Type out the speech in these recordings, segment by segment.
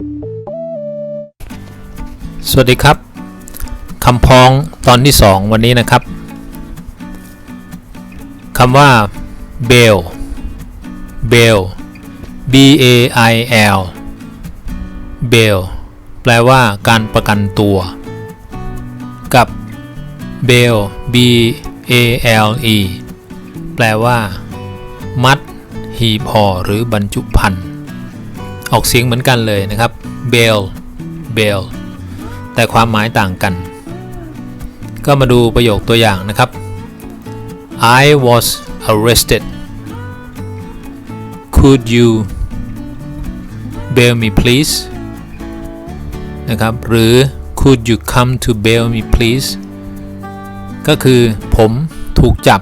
สวัสดีครับคำพ้องตอนที่ 2 วันนี้นะครับคำว่า bail bail b a i l bail แปลว่าการประกันตัว กับ bail b a l e แปลว่า มัด หีบห่อหรือบรรจุภัณฑ์ ออกเสียงเหมือนกันเลยนะครับ bail bail แต่ความหมายต่างกัน ก็มาดูประโยคตัวอย่างนะครับ I was arrested could you bail me please นะครับ หรือ could you come to bail me please ก็คือผมถูกจับ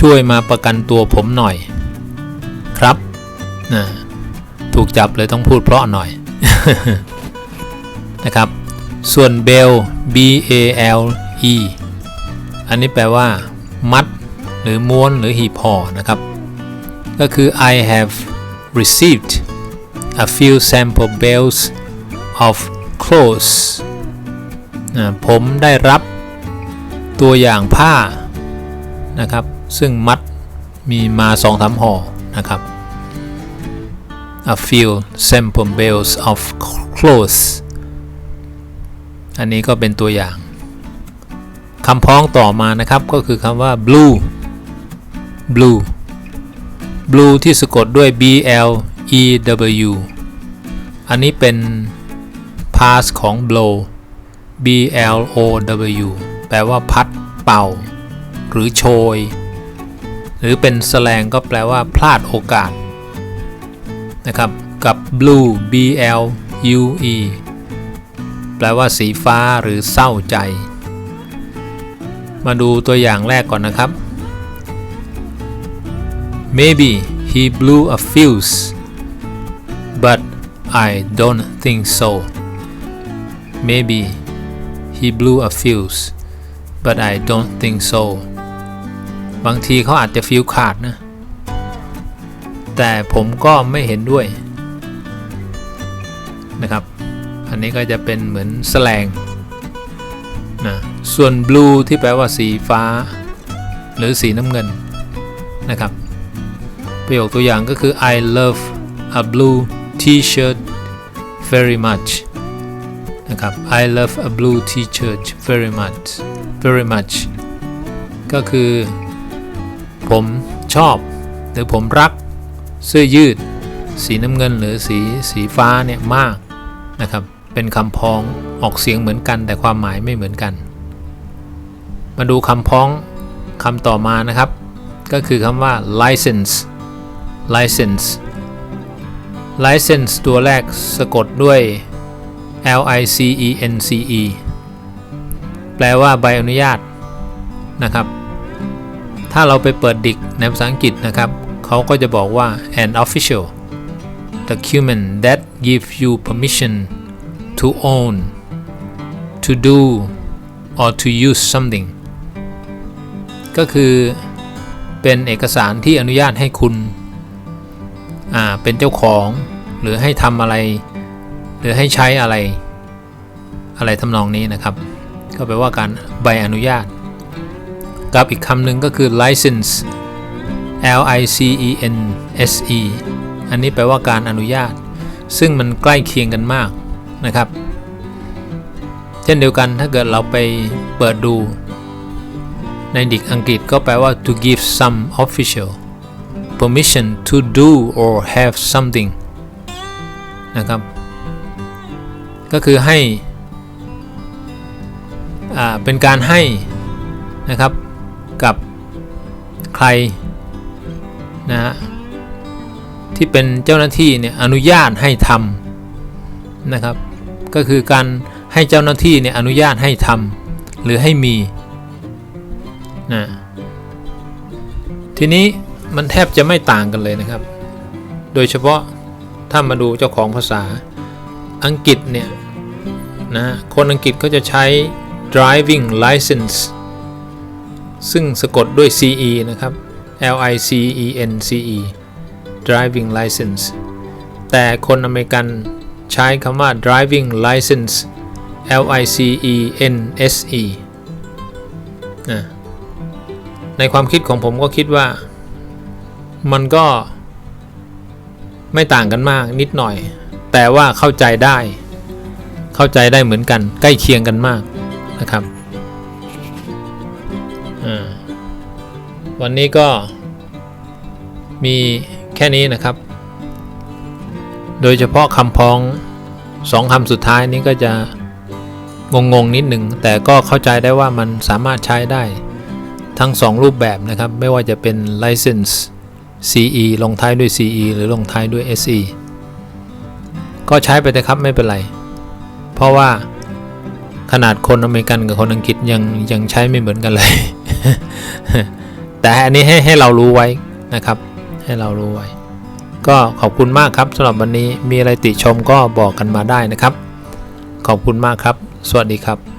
ช่วยมาประกันตัวผมหน่อย ครับนะ ถูกจับเลยต้องพูดเพราะหน่อยนะครับ ส่วน bell b a l e อันนี้แปลว่า มัด หรือม้วนหรือหีบห่อนะครับ ก็คือ I have received a few sample bales of clothes ผมได้รับตัวอย่างผ้านะครับ ซึ่งมัดมีมา2อสามห่อนะครับ a few sample bales of clothes อันนี้ก็เป็นตัวอย่างคำพ้องต่อมานะครับก็คือคำว่า blue blue blue ที่สะกดด้วย b l e w อันนี้เป็น past ของ blow b l o w แปลว่าพัดเป่า หรือโชย หรือเป็นแสลงก็แปลว่าพลาดโอกาส นะครับ กับ blue b l u e แปลว่าสีฟ้าหรือเศร้าใจ มาดูตัวอย่างแรกก่อนนะครับ maybe he blew a fuse but I don't think so maybe he blew a fuse but I don't think so บางทีเขาอาจจะฟิวขาดนะ แต่ผมก็ไม่เห็นด้วยนะครับ อันนี้ก็จะเป็นเหมือนแสลงนะส่วน blue ที่แปลว่าสีฟ้า หรือสีน้ำเงินนะครับ ประโยคตัวอย่างก็คือ I love a blue t-shirt very much นะครับ I love a blue t-shirt very much very much ก็คือ ผมชอบ หรือผมรัก เสื้อยืด สีน้ำเงินหรือสีสีฟ้าเนี่ยมากนะครับ เป็นคำพ้องออกเสียงเหมือนกัน แต่ความหมายไม่เหมือนกัน มาดูคำพ้องคำต่อมานะครับ ก็คือคำว่า license license license ตัวแรกสะกดด้วย l i c e n c e แปลว่าใบอนุญาตนะครับ ถ้าเราไปเปิดดิกในภาษาอังกฤษนะครับ เขาก็จะบอกว่า an official document that gives you permission to own to do or to use something ก็คือเป็นเอกสารที่อนุญาตให้คุณเป็นเจ้าของหรือให้ทำอะไร หรือให้ใช้อะไร อะไรทำนองนี้นะครับ ก็แปลว่าการใบอนุญาต กับอีกคำหนึ่งก็คือ license L I C E N S E อันนี้แปลว่าการอนุญาต ซึ่งมันใกล้เคียงกันมากนะครับ เช่นเดียวกันถ้าเกิดเราไปเปิดดู ในดิกอังกฤษก็แปลว่า to give some official permission to do or have something นะครับ ก็คือให้อ่าเป็นการให้นะครับกับใคร นะฮะที่เป็นเจ้าหน้าที่เนี่ยอนุญาตให้ทำนะครับ ก็คือการให้เจ้าหน้าที่เนี่ยอนุญาตให้ทำหรือให้มีนะทีนี้มันแทบจะไม่ต่างกันเลยนะครับ โดยเฉพาะถ้ามาดูเจ้าของภาษาอังกฤษเนี่ยนะคนอังกฤษก็จะใช้ driving license ซึ่งสะกดด้วย CE นะครับ L I C E N C E driving license แต่คนอเมริกันใช้คำว่า driving license L I C E N S E นในความคิดของผมก็คิดว่า มันก็ไม่ต่างกันมากนิดหน่อย แต่ว่าเข้าใจได้ เข้าใจได้เหมือนกัน ใกล้เคียงกันมากนะครับ อ่า วันนี้ก็มีแค่นี้นะครับ โดยเฉพาะคำพ้องสองคำสุดท้ายนี้ก็จะงงๆนิดหนึ่งแต่ก็เข้าใจได้ว่ามันสามารถใช้ได้ทั้งสองรูปแบบนะครับ ไม่ว่าจะเป็น license CE ลงท้ายด้วย CE หรือลงท้ายด้วย SE ก็ใช้ไปเลยครับไม่เป็นไร เพราะว่าขนาดคนอเมริกันกับคนอังกฤษยังยังใช้ไม่เหมือนกันเลย แต่อันนี้ให้ให้เรารู้ไว้นะครับ ให้เรารู้ไว้ ก็ขอบคุณมากครับสำหรับวันนี้มีอะไรติชมก็บอกกันมาได้นะครับ ขอบคุณมากครับ สวัสดีครับ